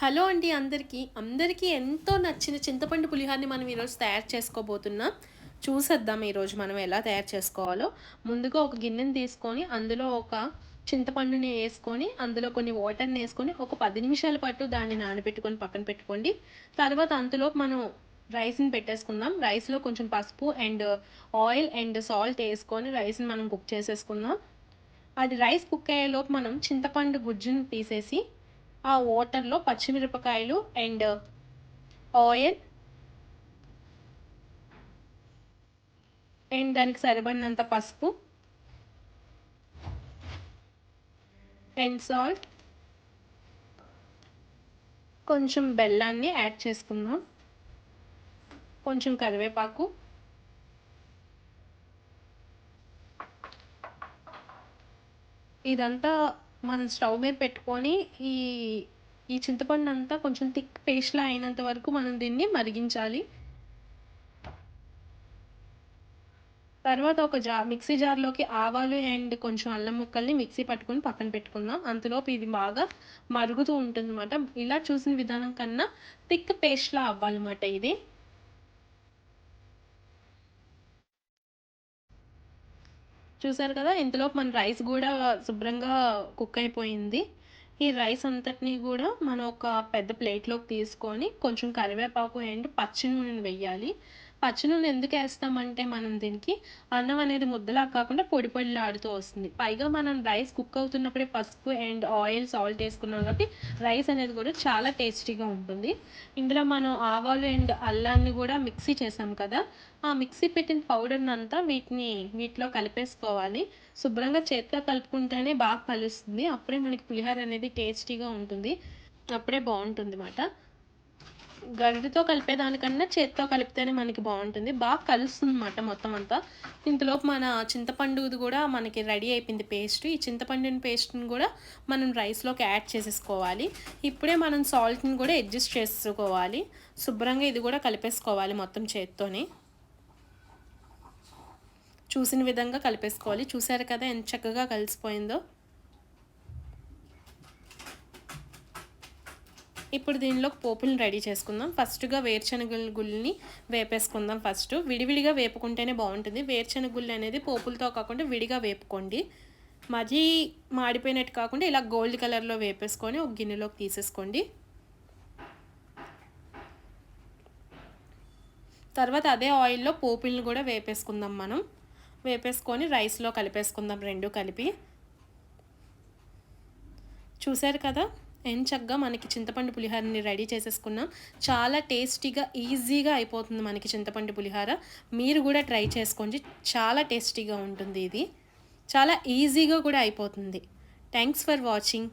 Hello అండి అందరికీ. అందరికీ ఎంతో నచ్చిన చింతపండు పులిహార్ని మనం ఈరోజు తయారు చేసుకోబోతున్నాం చూసేద్దాం ఈరోజు మనం ఎలా తయారు చేసుకోవాలో. ముందుగా ఒక గిన్నెని తీసుకొని అందులో ఒక చింతపండుని వేసుకొని అందులో కొన్ని వాటర్ని వేసుకొని ఒక పది నిమిషాల పాటు దాన్ని నానబెట్టుకొని పక్కన పెట్టుకోండి. తర్వాత అంతలో మనం రైస్ని పెట్టేసుకుందాం. రైస్లో కొంచెం పసుపు అండ్ ఆయిల్ అండ్ సాల్ట్ వేసుకొని రైస్ని మనం కుక్ చేసేసుకుందాం. అది రైస్ కుక్ అయ్యేలోపు మనం చింతపండు గుజ్జుని తీసేసి ఆ వాటర్లో పచ్చిమిరపకాయలు అండ్ ఆయిల్ అండ్ దానికి సరిపడినంత పసుపు అండ్ సాల్ట్. కొంచెం బెల్లాన్ని యాడ్ చేసుకుందాం. కొంచెం కరివేపాకు. ఇదంతా మనం స్టవ్ మీద పెట్టుకొని ఈ ఈ చింతపండు అంతా కొంచెం థిక్ పేస్ట్లా అయినంత వరకు మనం దీన్ని మరిగించాలి. తర్వాత ఒక జా మిక్సీ జార్లోకి ఆవాలు అండ్ కొంచెం అల్లం ముక్కల్ని మిక్సీ పట్టుకొని పక్కన పెట్టుకుందాం. అంతలోపు ఇది బాగా మరుగుతూ ఉంటుంది అన్నమాట ఇలా చూసిన విధానం కన్నా థిక్ పేస్ట్లా అవ్వాలన్నమాట ఇది. చూసారు కదా ఇంతలోపు మన రైస్ కూడా శుభ్రంగా కుక్ అయిపోయింది. ఈ రైస్ అంతటినీ కూడా మనం ఒక పెద్ద ప్లేట్లోకి తీసుకొని కొంచెం కరివేపాకు అండ్ పచ్చి నూనె వెయ్యాలి. పచ్చి నూనె ఎందుకు వేస్తామంటే మనం దీనికి అన్నం అనేది ముద్దలా కాకుండా పొడి పొడిలాడుతూ వస్తుంది. పైగా మనం రైస్ కుక్ అవుతున్నప్పుడే పసుపు అండ్ ఆయిల్ సాల్ట్ వేసుకున్నాం కాబట్టి రైస్ అనేది కూడా చాలా టేస్టీగా ఉంటుంది. ఇందులో మనం ఆవాలు అండ్ అల్లాన్ని కూడా మిక్సీ చేసాం కదా ఆ మిక్సీ పెట్టిన పౌడర్ని అంతా వీటిని వీటిలో కలిపేసుకోవాలి. శుభ్రంగా చేతితో కలుపుకుంటేనే బాగా కలుస్తుంది. అప్పుడే మనకి పులిహోర అనేది టేస్టీగా ఉంటుంది. అప్పుడే బాగుంటుంది అన్నమాట గరిటితో కలిపేదానికన్నా చేత్తో కలిపితేనే మనకి బాగుంటుంది. బాగా కలుస్తుంది అన్నమాట మొత్తం అంతా. ఇంతలోపు మన చింతపండుది కూడా మనకి రెడీ అయిపోయింది పేస్ట్. ఈ చింతపండుని పేస్ట్ని కూడా మనం రైస్లోకి యాడ్ చేసేసుకోవాలి. ఇప్పుడే మనం సాల్ట్ని కూడా అడ్జస్ట్ చేసుకోవాలి. శుభ్రంగా ఇది కూడా కలిపేసుకోవాలి మొత్తం చేత్తోని. చూసిన విధంగా కలిపేసుకోవాలి. చూసారు కదా ఎంత చక్కగా కలిసిపోయిందో. ఇప్పుడు దీనిలో పోపులను రెడీ చేసుకుందాం. ఫస్ట్గా వేరుశనగ గుళ్ళని వేపేసుకుందాం ఫస్ట్. విడివిడిగా వేపుకుంటేనే బాగుంటుంది. వేరుశనగ గుళ్ళు అనేది పోపులతో కాకుండా విడిగా వేపుకోండి. మరీ మాడిపోయినట్టు కాకుండా ఇలా గోల్డ్ కలర్లో వేపేసుకొని ఒక గిన్నెలోకి తీసేసుకోండి. తర్వాత అదే ఆయిల్లో పోపుల్ని కూడా వేపేసుకుందాం మనం. వేపేసుకొని రైస్లో కలిపేసుకుందాం రెండు కలిపి. చూసారు కదా? చక్కగా మనకి చింతపండు పులిహోరని రెడీ చేసేసుకున్నాం. చాలా టేస్టీగా ఈజీగా అయిపోతుంది మనకి చింతపండు పులిహోర. మీరు కూడా ట్రై చేసుకోండి. చాలా టేస్టీగా ఉంటుంది ఇది. చాలా ఈజీగా కూడా అయిపోతుంది. Thanks for watching